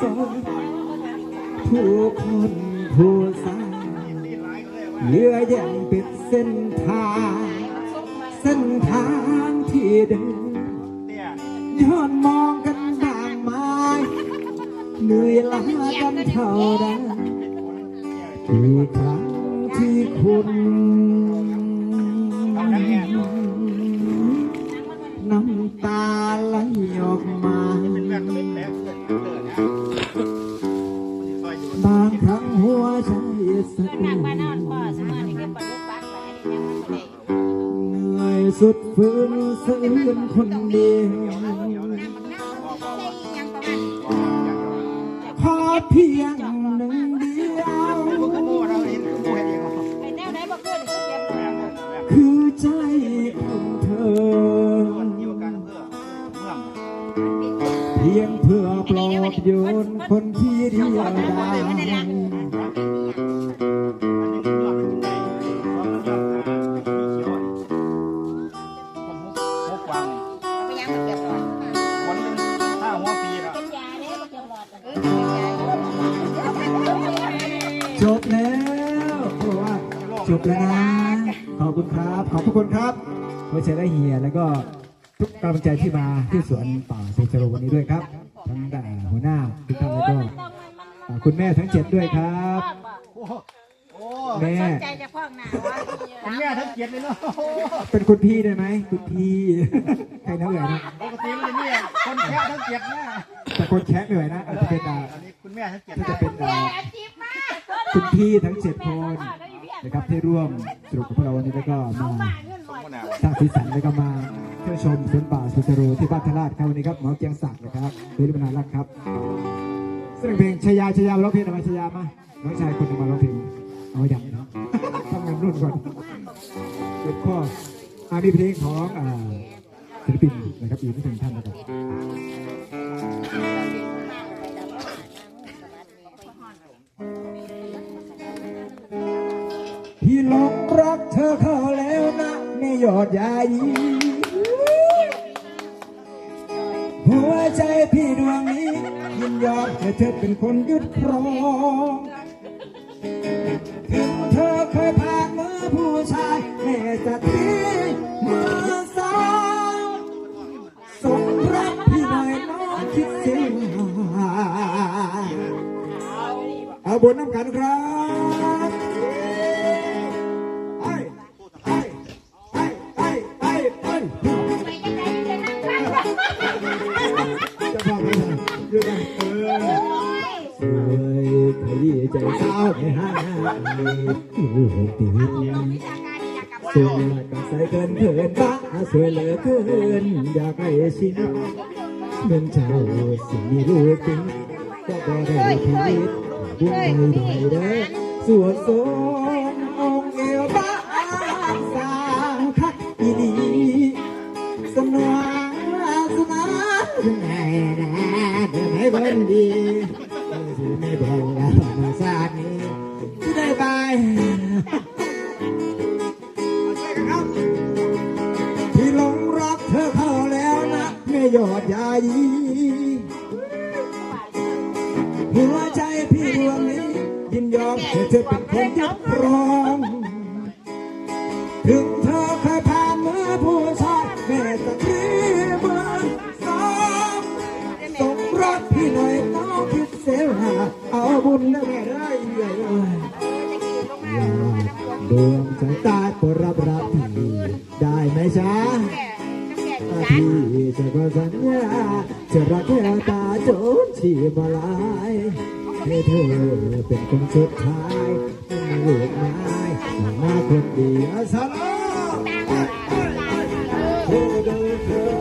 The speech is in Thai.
ผู้คนผู้สร้างเยื่อย่งเปิดเส้นทาง เส้นทางที่เดินย้อนมองกันบางไม้เหนื่อยล้ากันเท่าใดกี่ครั้งที่คุณน้ำตาไหลออกมา สะนั่อื้งนบ้านนอนพ่อสมานี่ก็ปลุกปักหลายยังมันบ่ได้เหนื่อยสุดฝืนสื่นคนเดียวขอเพียงหนึ่งเดียวคือใจของเธอเพียงเพื่อปลอบโยนคนที่เดียวดาย จบแล้วเพราะว่าจบแล้วนะ ขอบคุณครับ ขอบพระคุณครับไว้เจอได้เฮียแล้วก็ทุกกำลังใจที่มาที่สวนป่าเซจโรวันนี้ด้วยครับทั้งด่าหัวหน้าทุกท่านแล้วก็อ่าคุณแม่ทั้งเจ็ดด้วยครับแม่สนใจจะพอกหน้าว่าแม่ทั้งเกียรติเลยเนาะเป็นคุณพี่ได้ไหมคุณพี่ใครนะเอ่ยนะปกติมันจะเนี่ยคนแค่ทั้งเกียรติแม่แต่คนแคะเอ่ยนะอาจจะเป็นอ่าอันนี้คุณแม่ทั้งเกียรติก็จะเป็นอ่าจีบมา คุณพี่ทั้งเจ็ดคนนะครับที่ร่วมสรุปกับพวกเราวันนี้แล้วก็มาสร้างสีสันแล้วก็มาเที่ยวชมสวนป่าสุจโรที่บ้านทราชครับวันนี้ครับหมอเกียงศักดิ์นะครับดูริบนารักครับซึ่งเพลงชายาชายามร้องเพลงอะไรชายามาน้องชายคนนึงมาร้องเพลงเอาอย่างนะทำงานรุ่นก่อนเก็บข้ออามีเพลงของศิลปินนะครับอีกไม่ถึงท่านนะครับ พี่หลงรักเธอเข้าแล้วนะไม่หยอดยายีหัวใจพี่ดวงนี้ ยินยอมให้เธอเป็นคนยึดครองถึงเธอเคยผ่านมือผู้ชายแม่จะทิ้งมือสองสมรักพี่หน่อยน้องคิดเสียเอาบนน้ำกันครับาวไม่ห่างอยู่หกปีสวยก็ใส่เกินเขินบ้าสวยเหลือเกินอยากให้ชินเหมือนเจ้าสิมีลูกจริงก็บ่ได้ชีวิตบุญใดใดเด้อสวดทรงองเอวบ้าสร้างคักอีดีสนองสนานแน่แน่เดินให้เบิ่นดีไม่บอกแล้วมาซา ยอดยายีหัวใจพี่ดวงนี้ ยินยอมให้เธอเป็นคนยึดครองถึงเธอเคยผ่านมือผู้ชายแม่ตะกี้เมืองสองสมรักพี่หน่อยน้องคิดเสียหาเอาบุญนะแม่ได้เยอะอยดวงใจตาก็รับรับพี่ได้ไหมจ๊ะ พี่จะมาสัญญาจะรักแค่ตาจนชีบลายให้เธอเป็นคนสุดท้ายเป็นลูกไม้หน้าคนดีอาสาลอเธอเดิ